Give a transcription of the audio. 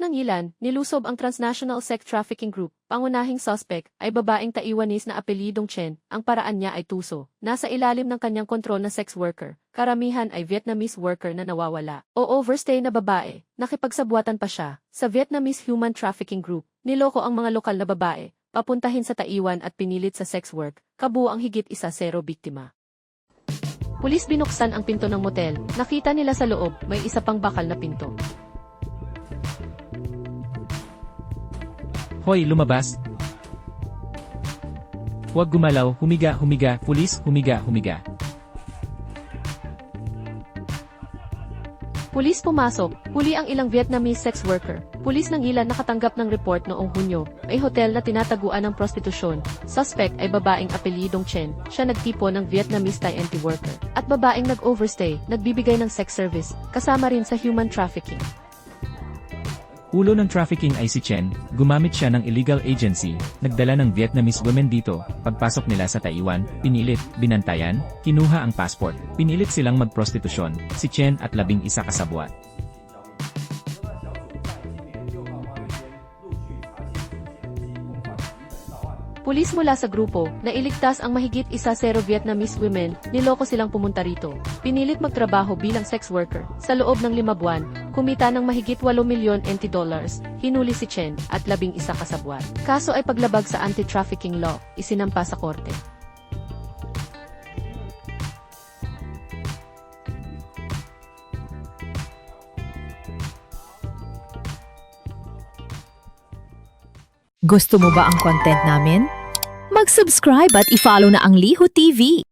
Pulis ng Ilan, nilusob ang transnational sex trafficking group. Pangunahing suspect ay babaeng Taiwanese na apelidong Chen. Ang paraan niya ay tuso. Nasa ilalim ng kanyang kontrol na sex worker. Karamihan ay Vietnamese worker na nawawala. O overstay na babae. Nakipagsabuatan pa siya sa Vietnamese human trafficking group. Niloko ang mga lokal na babae. Papuntahin sa Taiwan at pinilit sa sex work. Kabuo ang higit isa zero biktima. Pulis binuksan ang pinto ng motel. Nakita nila sa loob, may isa pang bakal na pinto. Hoy, lumabas. Huwag gumalaw, humiga, humiga, pulis, humiga, humiga. Pulis pumasok, huli ang ilang Vietnamese sex worker. Pulis ng ilan nakatanggap ng report noong Hunyo. May hotel na tinataguan ng prostitusyon. Suspect ay babaeng apelidong Chen. Siya nagtipo ng Vietnamese Thai worker. At babaeng nag-overstay, nagbibigay ng sex service, kasama rin sa human trafficking. Ulo ng trafficking ay si Chen, gumamit siya ng illegal agency, nagdala ng Vietnamese women dito, pagpasok nila sa Taiwan, pinilit, binantayan, kinuha ang passport, pinilit silang magprostitusyon, si Chen at labing isa kasabwat. Pulis mula sa grupo, na iligtas ang mahigit isa zero Vietnamese women, niloko silang pumunta rito. Pinilit magtrabaho bilang sex worker. Sa loob ng lima buwan, kumita ng mahigit 8 milyon NT dollars, hinuli si Chen at labing isa kasabwat. Kaso ay paglabag sa anti-trafficking law, isinampa sa korte. Gusto mo ba ang content namin? Mag-subscribe at i-follow na ang Liho TV.